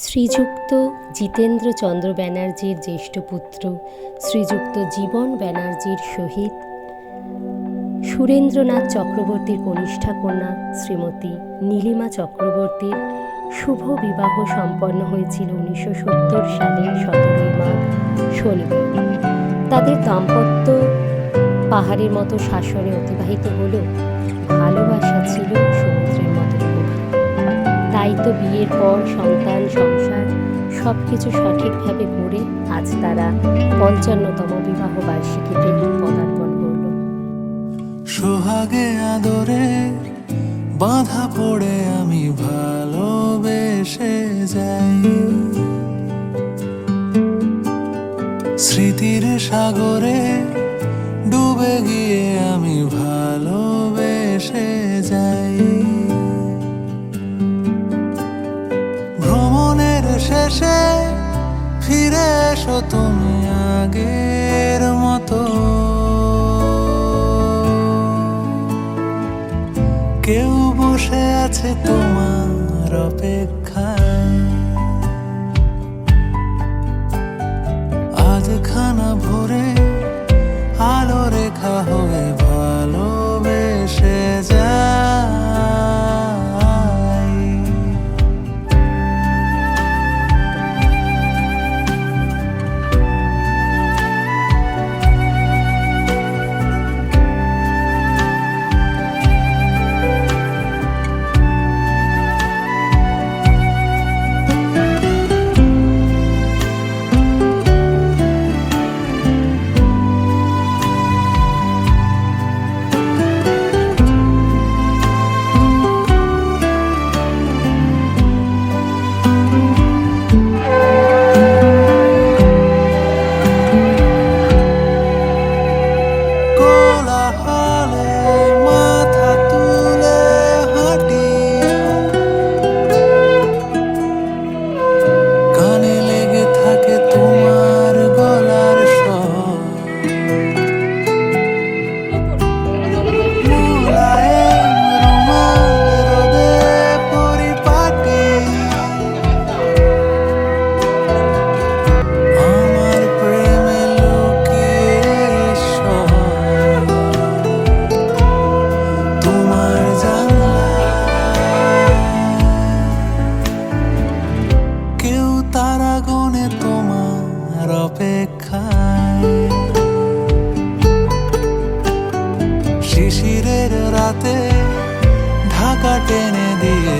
শ্রীযুক্ত জিতেন্দ্র চন্দ্র ব্যানার্জির জ্যেষ্ঠ পুত্র, শ্রীযুক্ত জীবন ব্যানার্জির সহিত সুরেন্দ্রনাথ চক্রবর্তীর কনিষ্ঠা কন্যা শ্রীমতী নীলিমা চক্রবর্তীর শুভ বিবাহ সম্পন্ন হয়েছিল উনিশশো সত্তর সালের সতেরোই মাঘ, শনিবার। তাদের দাম্পত্য পাহাড়ের মতো শাসনে অতিবাহিত হলেও ভালোবাসা ছিল সমুদ্রের মতো। তাই তো বিয়ের পর সন্তান সংসার সব কিছু সঠিকভাবে করে আজ তারা পঞ্চান্নতম বিবাহ বার্ষিকীতে পদার্পণ করল। সোহাগে আদরে বাঁধা পড়ে আমি ভালোবেসে যাই। স্মৃতির সাগরে ডুবে গিয়ে আমি ভালোবেসে এসো তুমি আগের মতো। কেউ বসে আছে তোমার অপেক্ষায় শিশিরের রাতে ঢাকা টেনে দিয়ে